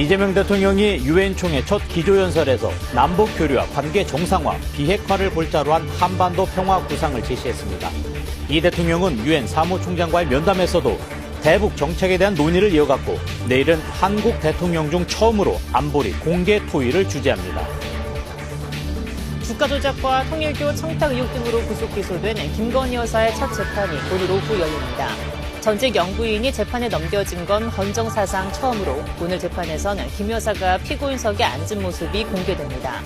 이재명 대통령이 유엔 총회 첫 기조연설에서 남북 교류와 관계 정상화, 비핵화를 골자로 한 한반도 평화 구상을 제시했습니다. 이 대통령은 유엔 사무총장과의 면담에서도 대북 정책에 대한 논의를 이어갔고 내일은 한국 대통령 중 처음으로 안보리 공개 토의를 주재합니다. 주가 조작과 통일교 청탁 의혹 등으로 구속 기소된 김건희 여사의 첫 재판이 오늘 오후 열립니다. 전직 영부인이 재판에 넘겨진 건 헌정 사상 처음으로 오늘 재판에서는 김 여사가 피고인석에 앉은 모습이 공개됩니다.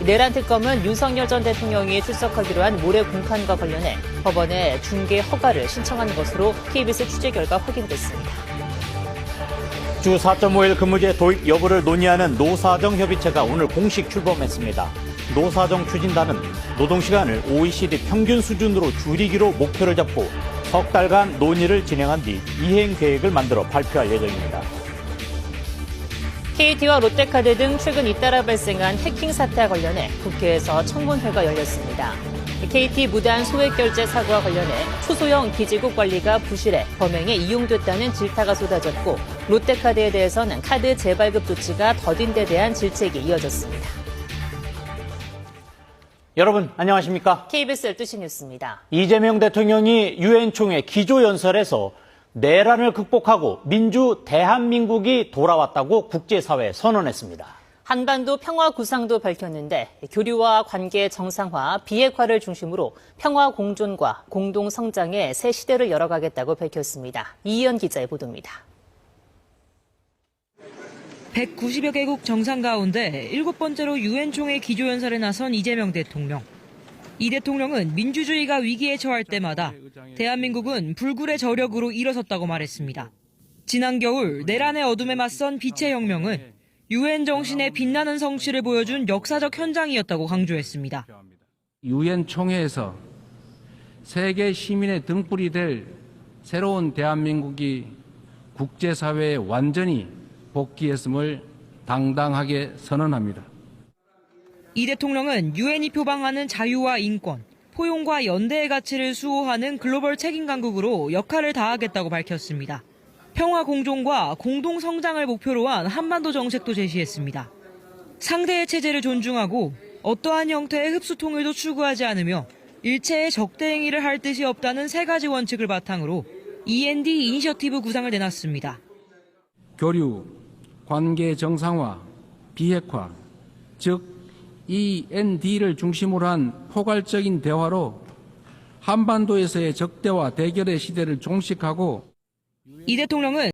내란 특검은 윤석열 전 대통령이 출석하기로 한 모레 공판과 관련해 법원에 중개 허가를 신청한 것으로 KBS 취재 결과 확인됐습니다. 주 4.5일 근무제 도입 여부를 논의하는 노사정 협의체가 오늘 공식 출범했습니다. 노사정 추진단은 노동시간을 OECD 평균 수준으로 줄이기로 목표를 잡고 석 달간 논의를 진행한 뒤 이행 계획을 만들어 발표할 예정입니다. KT와 롯데카드 등 최근 잇따라 발생한 해킹 사태와 관련해 국회에서 청문회가 열렸습니다. KT 무단 소액 결제 사고와 관련해 초소형 기지국 관리가 부실해 범행에 이용됐다는 질타가 쏟아졌고 롯데카드에 대해서는 카드 재발급 조치가 더딘 데 대한 질책이 이어졌습니다. 여러분 안녕하십니까? KBS 12시 뉴스입니다. 이재명 대통령이 유엔 총회 기조연설에서 내란을 극복하고 민주 대한민국이 돌아왔다고 국제사회에 선언했습니다. 한반도 평화 구상도 밝혔는데 교류와 관계 정상화, 비핵화를 중심으로 평화 공존과 공동 성장의 새 시대를 열어가겠다고 밝혔습니다. 이희연 기자의 보도입니다. 190여 개국 정상 가운데 일곱 번째로 유엔 총회 기조 연설에 나선 이재명 대통령. 이 대통령은 민주주의가 위기에 처할 때마다 대한민국은 불굴의 저력으로 일어섰다고 말했습니다. 지난 겨울 내란의 어둠에 맞선 빛의 혁명은 유엔 정신의 빛나는 성취를 보여준 역사적 현장이었다고 강조했습니다. 유엔 총회에서 세계 시민의 등불이 될 새로운 대한민국이 국제사회에 완전히 복귀했음을 당당하게 선언합니다. 이 대통령은 유엔이 표방하는 자유와 인권, 포용과 연대의 가치를 수호하는 글로벌 책임 강국으로 역할을 다하겠다고 밝혔습니다. 평화 공존과 공동 성장을 목표로 한 한반도 정책도 제시했습니다. 상대의 체제를 존중하고 어떠한 형태의 흡수 통일도 추구하지 않으며 일체의 적대 행위를 할 뜻이 없다는 세 가지 원칙을 바탕으로 END 이니셔티브 구상을 내놨습니다. 교류, 관계 정상화, 비핵화, 즉 END를 중심으로 한 포괄적인 대화로 한반도에서의 적대와 대결의 시대를 종식하고 이 대통령은